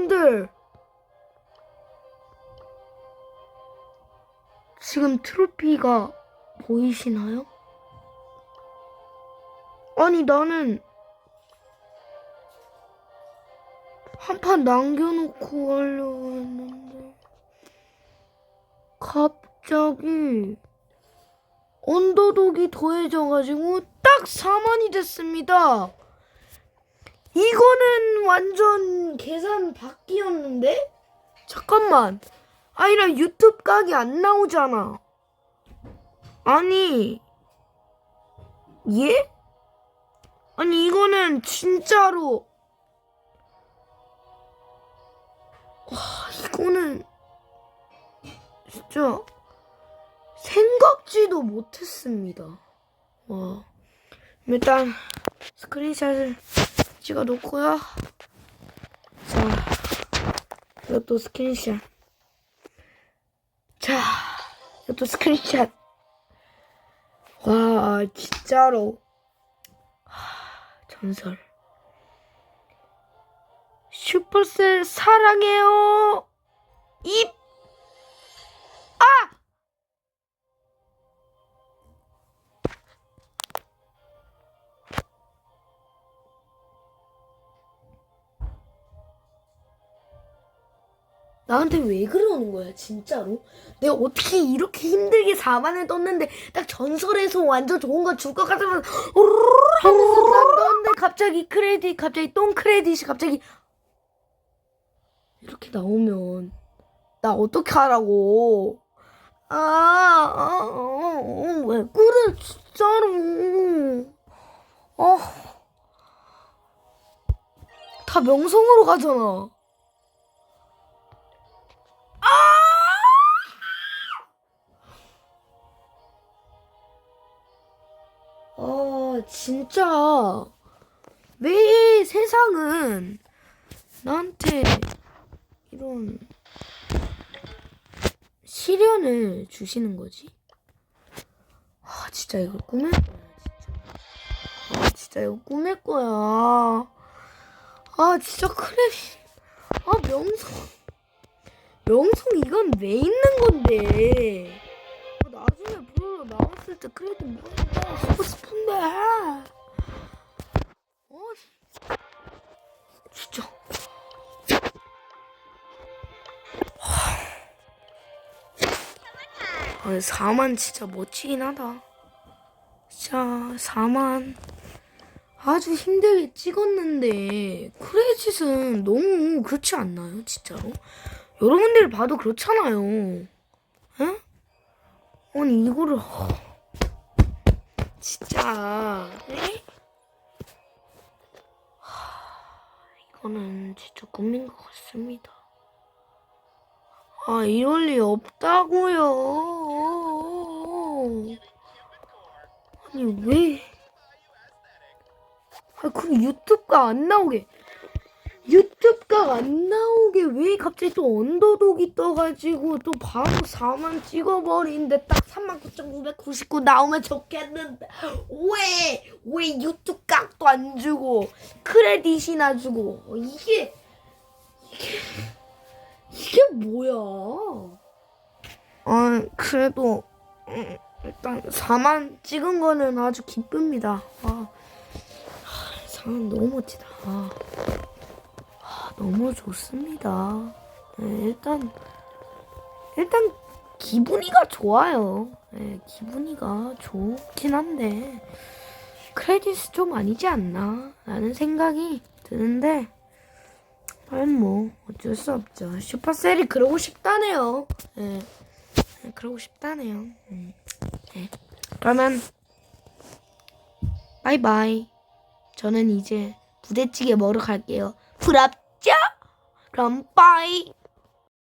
분들 지금 트로피가 보이시나요? 아니 나는 한 판 남겨놓고 하려고 했는데 갑자기 언더독이 더해져가지고 딱 4만이 됐습니다. 이거는 완전 계산 바뀌었는데? 잠깐만. 아니라 유튜브 각이 안 나오잖아. 아니. 예? 아니 이거는 진짜로 와 이거는 진짜 생각지도 못했습니다. 와 일단 스크린샷을 찍어 놓고요. 자, 이것도 스크린샷. 자, 이것도 스크린샷. 와, 진짜로. 하, 전설. 슈퍼셀 사랑해요. 입. 나한테 왜 그러는 거야, 진짜로? 내가 어떻게 이렇게 힘들게 4만을 떴는데, 딱 전설에서 완전 좋은 거 줄 것 같으면, 하면서 딱 떴는데, 갑자기 크레딧, 갑자기 똥 크레딧이 갑자기, 이렇게 나오면, 나 어떻게 하라고. 아, 아, 어, 어, 왜 그래, 진짜로. 어. 다 명성으로 가잖아. 아, 진짜. 왜 세상은 나한테 이런 시련을 주시는 거지? 아, 진짜 이거 꿈일 거야, 진짜. 아, 진짜 이거 꿈일 거야. 아, 진짜 크레딧. 아, 명성. 명성 이건 왜 있는 건데? 나왔을 때 크레딧 뭐 하고 싶은데. 어, 진짜. 아, 4만 진짜 멋지긴 하다. 진짜 4만 아주 힘들게 찍었는데 크레딧은 너무 그렇지 않나요, 진짜로? 여러분들 봐도 그렇잖아요. 에? 아니 이거를 허, 진짜 에? 하, 이거는 진짜 꿈인 것 같습니다. 아 이럴 리 없다고요. 아니 왜? 아 그럼 유튜브가 안 나오게. 유튜브가 안 나오게 왜 갑자기 또 언더독이 떠가지고 또 바로 4만 찍어버리는데 딱 39,999 나오면 좋겠는데 왜? 왜 유튜브 각도 안 주고 크레딧이나 주고 어, 이게 이게 이게 뭐야? 아 그래도 음, 일단 4만 찍은 거는 아주 기쁩니다. 아 4만 너무 멋지다. 아. 너무 좋습니다. 네, 일단 일단 기분이가 좋아요. 네, 기분이가 좋긴 한데 크레딧이 좀 아니지 않나 라는 생각이 드는데 뭐 어쩔 수 없죠. 슈퍼셀이 그러고 싶다네요. 네, 네, 그러고 싶다네요. 음, 네. 그러면 바이바이. 저는 이제 부대찌개 먹으러 갈게요. 부 럽 자, 그럼 빠이.